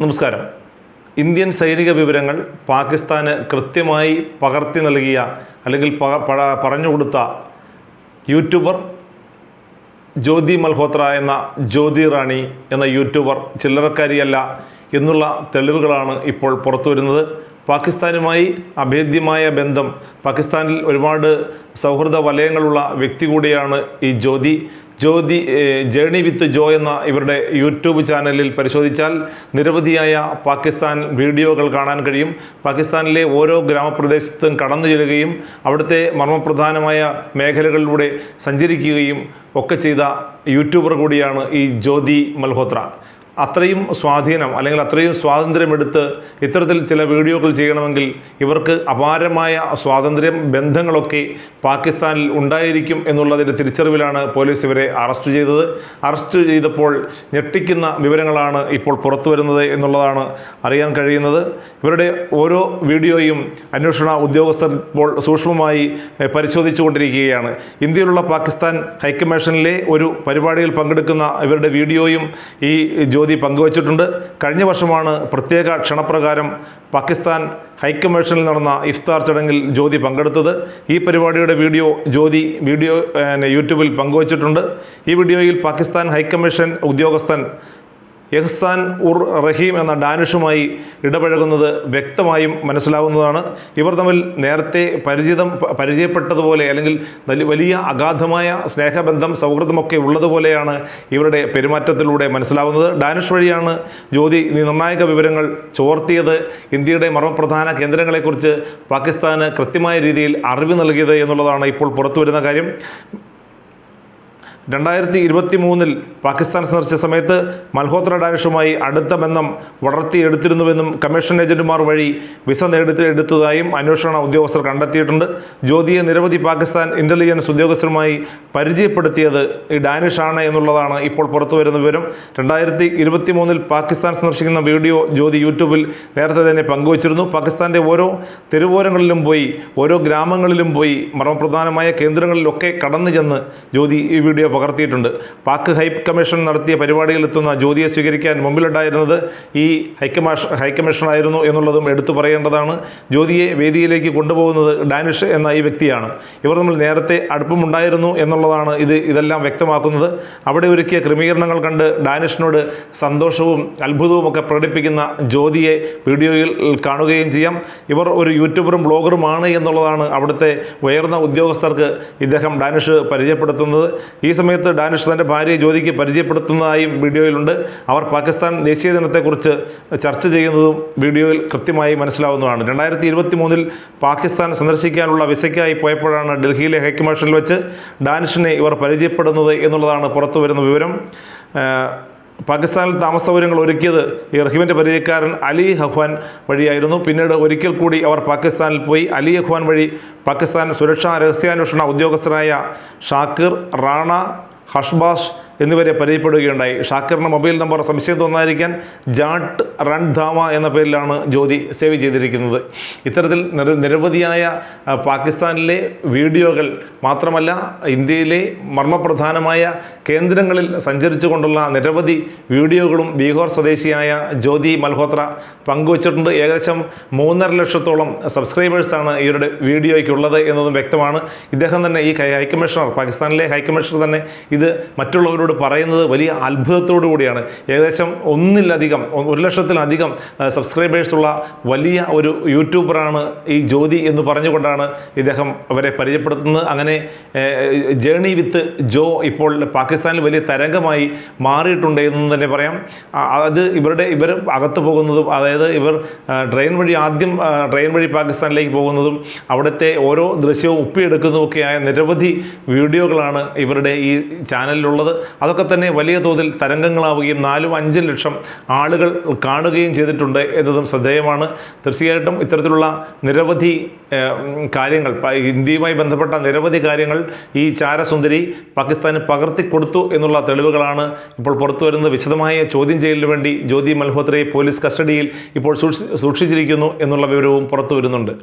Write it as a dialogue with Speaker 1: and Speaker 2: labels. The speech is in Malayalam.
Speaker 1: നമസ്കാരം. ഇന്ത്യൻ സൈനിക വിവരങ്ങൾ പാകിസ്ഥാന് കൃത്യമായി പകർത്തി നൽകിയ അല്ലെങ്കിൽ പറഞ്ഞു കൊടുത്ത യൂട്യൂബർ ജ്യോതി മൽഹോത്ര എന്ന ജ്യോതി റാണി എന്ന യൂട്യൂബർ ചില്ലറക്കാരിയല്ല എന്നുള്ള തെളിവുകളാണ് ഇപ്പോൾ പുറത്തു വരുന്നത് പാകിസ്ഥാനുമായി അഭേദ്യമായ ബന്ധം പാകിസ്ഥാനിൽ ഒരുപാട് സൗഹൃദ വലയങ്ങളുള്ള വ്യക്തി കൂടിയാണ് ഈ ജ്യോതി. ജ്യോതി ജേണി വിത്ത് ജോ എന്ന ഇവരുടെ യൂട്യൂബ് ചാനലിൽ പരിശോധിച്ചാൽ നിരവധിയായ പാകിസ്ഥാൻ വീഡിയോകൾ കാണാൻ കഴിയും. പാകിസ്ഥാനിലെ ഓരോ ഗ്രാമപ്രദേശത്തും കടന്നു ചെല്ലുകയും അവിടുത്തെ മർമ്മപ്രധാനമായ മേഖലകളിലൂടെ സഞ്ചരിക്കുകയും ഒക്കെ ചെയ്ത യൂട്യൂബർ കൂടിയാണ് ഈ ജ്യോതി മൽഹോത്ര. അത്രയും സ്വാധീനം അല്ലെങ്കിൽ അത്രയും സ്വാതന്ത്ര്യമെടുത്ത് ഇത്തരത്തിൽ ചില വീഡിയോകൾ ചെയ്യണമെങ്കിൽ ഇവർക്ക് അപാരമായ സ്വാതന്ത്ര്യം ബന്ധങ്ങളൊക്കെ പാകിസ്ഥാനിൽ ഉണ്ടായിരിക്കും എന്നുള്ളതിന്റെ തിരിച്ചറിവിലാണ് പോലീസ് ഇവരെ അറസ്റ്റ് ചെയ്തത്. അറസ്റ്റ് ചെയ്തപ്പോൾ ഞെട്ടിക്കുന്ന വിവരങ്ങളാണ് ഇപ്പോൾ പുറത്തു വരുന്നത് എന്നുള്ളതാണ് അറിയാൻ കഴിയുന്നത്. ഇവരുടെ ഓരോ വീഡിയോയും അന്വേഷണ ഉദ്യോഗസ്ഥർ ഇപ്പോൾ സൂക്ഷ്മമായി പരിശോധിച്ചുകൊണ്ടിരിക്കുകയാണ്. ഇന്ത്യയിലുള്ള പാകിസ്ഥാൻ ഹൈക്കമ്മീഷനിലെ ഒരു പരിപാടിയിൽ പങ്കെടുക്കുന്ന ഇവരുടെ വീഡിയോയും ഈ പങ്കുവച്ചിട്ടുണ്ട്. കഴിഞ്ഞ വർഷമാണ് പ്രത്യേക ക്ഷണപ്രകാരം പാകിസ്ഥാൻ ഹൈക്കമ്മീഷനിൽ നടന്ന ഇഫ്താർ ചടങ്ങിൽ ജ്യോതി പങ്കെടുത്തത്. ഈ പരിപാടിയുടെ വീഡിയോ ജ്യോതി വീഡിയോ യൂട്യൂബിൽ പങ്കുവച്ചിട്ടുണ്ട്. ഈ വീഡിയോയിൽ പാകിസ്ഥാൻ ഹൈക്കമ്മീഷൻ ഉദ്യോഗസ്ഥൻ എഹ്സാൻ ഉർ റഹീം എന്ന ഡാനിഷുമായി ഇടപഴകുന്നത് വ്യക്തമായും മനസ്സിലാവുന്നതാണ്. ഇവർ തമ്മിൽ നേരത്തെ പരിചിതം പരിചയപ്പെട്ടതുപോലെ അല്ലെങ്കിൽ വലിയ അഗാധമായ സ്നേഹബന്ധം സൗഹൃദമൊക്കെ ഉള്ളതുപോലെയാണ് ഇവരുടെ പെരുമാറ്റത്തിലൂടെ മനസ്സിലാവുന്നത്. ഡാനിഷ് വഴിയാണ് ജ്യോതി നിർണായക വിവരങ്ങൾ ചോർത്തിയത്. ഇന്ത്യയുടെ മർമ്മപ്രധാന കേന്ദ്രങ്ങളെക്കുറിച്ച് പാകിസ്ഥാന് കൃത്യമായ രീതിയിൽ അറിവ് നൽകിയത് എന്നുള്ളതാണ് ഇപ്പോൾ പുറത്തു വരുന്ന കാര്യം. രണ്ടായിരത്തി ഇരുപത്തി മൂന്നിൽ പാകിസ്ഥാൻ സന്ദർശിച്ച സമയത്ത് മൽഹോത്ര ഡാനിഷുമായി അടുത്ത ബന്ധം വളർത്തിയെടുത്തിരുന്നുവെന്നും കമ്മീഷൻ ഏജന്റുമാർ വഴി വിസ നേടിയെടുത്തതായും അന്വേഷണ ഉദ്യോഗസ്ഥർ കണ്ടെത്തിയിട്ടുണ്ട്. ജ്യോതിയെ നിരവധി പാകിസ്ഥാൻ ഇന്റലിജൻസ് ഉദ്യോഗസ്ഥരുമായി പരിചയപ്പെടുത്തിയത് ഈ ഡാനിഷാണ് എന്നുള്ളതാണ് ഇപ്പോൾ പുറത്തു വരുന്ന വിവരം. രണ്ടായിരത്തി ഇരുപത്തി മൂന്നിൽ പാകിസ്ഥാൻ സന്ദർശിക്കുന്ന വീഡിയോ ജ്യോതി യൂട്യൂബിൽ നേരത്തെ തന്നെ പങ്കുവച്ചിരുന്നു. പാകിസ്ഥാന്റെ ഓരോ തെരുവോരങ്ങളിലും പോയി ഓരോ ഗ്രാമങ്ങളിലും പോയി മർമ്മപ്രധാനമായ കേന്ദ്രങ്ങളിലൊക്കെ കടന്നു ചെന്ന് ജ്യോതി ഈ വീഡിയോ പകർത്തിയിട്ടുണ്ട്. പാക് കമ്മീഷൻ നടത്തിയ പരിപാടിയിൽ എത്തുന്ന ജ്യോതിയെ സ്വീകരിക്കാൻ മുമ്പിലുണ്ടായിരുന്നത് ഈ ഹൈക്കമാഷ ഹൈക്കമ്മീഷനായിരുന്നു എന്നുള്ളതും എടുത്തു പറയേണ്ടതാണ്. ജ്യോതിയെ വേദിയിലേക്ക് കൊണ്ടുപോകുന്നത് ഡാനിഷ് എന്ന ഈ വ്യക്തിയാണ്. ഇവർ തമ്മിൽ നേരത്തെ അടുപ്പമുണ്ടായിരുന്നു എന്നുള്ളതാണ് ഇത് ഇതെല്ലാം വ്യക്തമാക്കുന്നത്. അവിടെ ഒരുക്കിയ ക്രമീകരണങ്ങൾ കണ്ട് ഡാനിഷിനോട് സന്തോഷവും അത്ഭുതവും ഒക്കെ പ്രകടിപ്പിക്കുന്ന ജ്യോതിയെ വീഡിയോയിൽ കാണുകയും ചെയ്യാം. ഇവർ ഒരു യൂട്യൂബറും ബ്ലോഗറുമാണ് എന്നുള്ളതാണ് അവിടുത്തെ ഉയർന്ന ഉദ്യോഗസ്ഥർക്ക് ഇദ്ദേഹം ഡാനിഷ് പരിചയപ്പെടുത്തുന്നത്. ഈ ഡാനിഷ് തന്റെ ഭാര്യയെ ജ്യോതിക്ക് പരിചയപ്പെടുത്തുന്നതായും വീഡിയോയിലുണ്ട്. അവർ പാകിസ്ഥാൻ ദേശീയ ദിനത്തെക്കുറിച്ച് ചർച്ച ചെയ്യുന്നതും വീഡിയോയിൽ കൃത്യമായി മനസ്സിലാവുന്നതാണ്. രണ്ടായിരത്തി ഇരുപത്തി മൂന്നിൽ പാകിസ്ഥാൻ സന്ദർശിക്കാനുള്ള വിസയ്ക്കായി പോയപ്പോഴാണ് ഡൽഹിയിലെ ഹൈക്കമ്മീഷനിൽ വെച്ച് ഡാനിഷിനെ ഇവർ പരിചയപ്പെടുന്നത് എന്നുള്ളതാണ് പുറത്തു വരുന്ന വിവരം പാകിസ്ഥാനിൽ താമസ സൗകര്യങ്ങൾ ഒരുക്കിയത് ഈ റഹീമിന്റെ പരിചയക്കാരൻ അലി ഹഹ്വാൻ വഴിയായിരുന്നു. പിന്നീട് ഒരിക്കൽ കൂടി അവർ പാകിസ്ഥാനിൽ പോയി. അലി ഹഹ്വാൻ വഴി പാകിസ്ഥാൻ സുരക്ഷാ രഹസ്യാന്വേഷണ ഉദ്യോഗസ്ഥരായ ഷാക്കിർ റാണ ഹഷ്ബാഷ് എന്നിവരെ പരിചയപ്പെടുകയുണ്ടായി. ഷാക്കിറിന്റെ മൊബൈൽ നമ്പർ സംശയം തോന്നാതിരിക്കാൻ ജാട്ട് റൺ ധാമ എന്ന പേരിലാണ് ജ്യോതി സേവ് ചെയ്തിരിക്കുന്നത്. ഇത്തരത്തിൽ നിരവധിയായ പാകിസ്ഥാനിലെ വീഡിയോകൾ മാത്രമല്ല ഇന്ത്യയിലെ മർമ്മപ്രധാനമായ കേന്ദ്രങ്ങളിൽ സഞ്ചരിച്ചുകൊണ്ടുള്ള നിരവധി വീഡിയോകളും ബീഹാർ സ്വദേശിയായ ജ്യോതി മൽഹോത്ര പങ്കുവച്ചിട്ടുണ്ട്. ഏകദേശം മൂന്നര ലക്ഷത്തോളം സബ്സ്ക്രൈബേഴ്സാണ് ഇവരുടെ വീഡിയോയ്ക്കുള്ളത് എന്നതും വ്യക്തമാണ്. ഇദ്ദേഹം തന്നെ ഈ ഹൈക്കമ്മീഷണർ പാകിസ്ഥാനിലെ ഹൈക്കമ്മീഷണർ തന്നെ ഇത് മറ്റുള്ളവരോട് പറയുന്നത് വലിയ അത്ഭുതത്തോടു കൂടിയാണ്. ഏകദേശം ഒന്നിലധികം ഒരു ലക്ഷത്തിലധികം സബ്സ്ക്രൈബേഴ്സുള്ള വലിയ ഒരു യൂട്യൂബറാണ് ഈ ജ്യോതി എന്ന് പറഞ്ഞുകൊണ്ടാണ് ഇദ്ദേഹം അവരെ പരിചയപ്പെടുത്തുന്നത്. അങ്ങനെ ജേണി വിത്ത് ജോ ഇപ്പോൾ പാകിസ്ഥാനിൽ വലിയ തരംഗമായി മാറിയിട്ടുണ്ട് എന്ന് തന്നെ പറയാം. അത് ഇവരുടെ ഇവർ അകത്ത് പോകുന്നതും അതായത് ഇവർ ട്രെയിൻ വഴി ആദ്യം ട്രെയിൻ വഴി പാകിസ്ഥാനിലേക്ക് പോകുന്നതും അവിടുത്തെ ഓരോ ദൃശ്യവും ഒപ്പിയെടുക്കുന്നതുമൊക്കെയായ നിരവധി വീഡിയോകളാണ് ഇവരുടെ ഈ ചാനലിലുള്ളത്. അതൊക്കെ തന്നെ വലിയ തോതിൽ തരംഗങ്ങളാവുകയും നാലും അഞ്ചും ലക്ഷം ആളുകൾ കാണുകയും ചെയ്തിട്ടുണ്ട് എന്നതും ശ്രദ്ധേയമാണ്. തീർച്ചയായിട്ടും ഇത്തരത്തിലുള്ള നിരവധി കാര്യങ്ങൾ ഇന്ത്യയുമായി ബന്ധപ്പെട്ട നിരവധി കാര്യങ്ങൾ ഈ ചാരസുന്ദരി പാകിസ്ഥാന് പകർത്തി കൊടുത്തു എന്നുള്ള തെളിവുകളാണ് ഇപ്പോൾ പുറത്തു വരുന്നത്. വിശദമായ ചോദ്യം ചെയ്യലിന് വേണ്ടി ജ്യോതി മൽഹോത്രയെ പോലീസ് കസ്റ്റഡിയിൽ ഇപ്പോൾ സൂക്ഷിച്ചിരിക്കുന്നു എന്നുള്ള വിവരവും പുറത്തു വരുന്നുണ്ട്.